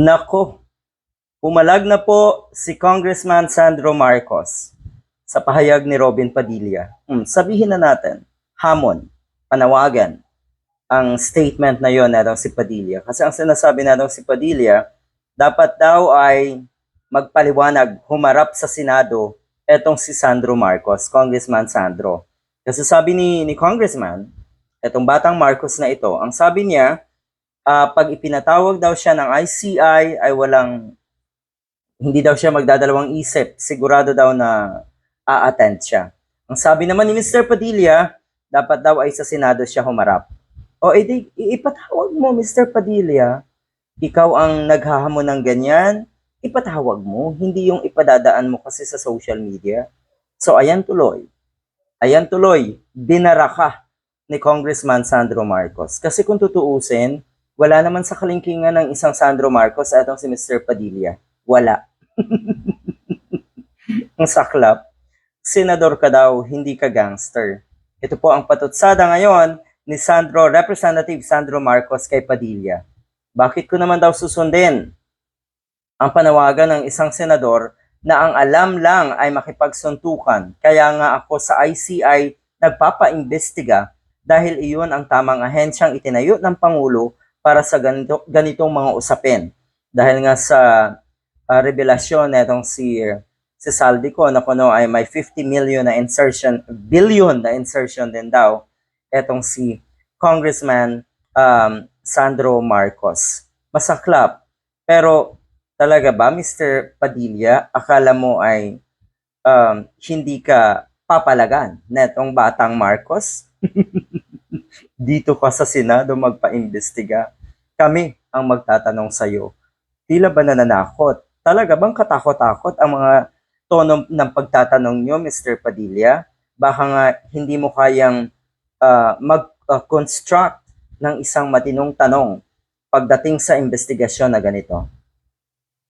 Nako, pumalag na po si Congressman Sandro Marcos sa pahayag ni Robin Padilla. Hmm, sabihin na natin, hamon, panawagan, ang statement na yon na si Padilla. Kasi ang sinasabi na daw si Padilla, dapat daw ay magpaliwanag, humarap sa Senado, etong si Sandro Marcos, Congressman Sandro. Kasi sabi ni, ni Congressman, etong batang Marcos na ito, ang sabi niya, ah, pag ipinatawag daw siya ng ICI ay walang hindi daw siya magdadalawang isip. Sigurado daw na a-attend siya. Ang sabi naman ni Mr. Padilla, dapat daw ay sa Senado siya humarap. O edi, ipatawag mo Mr. Padilla. Ikaw ang naghahamon ng ganyan, ipatawag mo, hindi yung ipadadaan mo kasi sa social media. So ayan tuloy. Ayan tuloy, binara ka ni Congressman Sandro Marcos. Kasi kung tutuusin, wala naman sa kalingkingan ng isang Sandro Marcos atong si Mr. Padilla. Wala. ang saklap, senador ka daw, hindi ka gangster. Ito po ang patutsada ngayon ni Sandro, Representative Sandro Marcos kay Padilla. Bakit ko naman daw susundin ang panawagan ng isang senador na ang alam lang ay makipagsuntukan. Kaya nga ako sa ICI nagpapaimbestiga dahil iyon ang tamang ahensyang itinayo ng Pangulo para sa ganito, ganitong mga usapin. Dahil nga sa uh, revelasyon netong si si Saldico na kuno ay may 50 million na insertion, billion na insertion din daw etong si Congressman um, Sandro Marcos. Masaklap. Pero talaga ba, Mr. Padilla, akala mo ay um, hindi ka papalagan netong batang Marcos? Dito ka sa Senado magpa-imbestiga. Kami ang magtatanong sa'yo. Tila ba nananakot? Talaga bang katakot-takot ang mga tono ng pagtatanong nyo, Mr. Padilla? Baka nga hindi mo kayang uh, mag-construct ng isang matinong tanong pagdating sa investigasyon na ganito.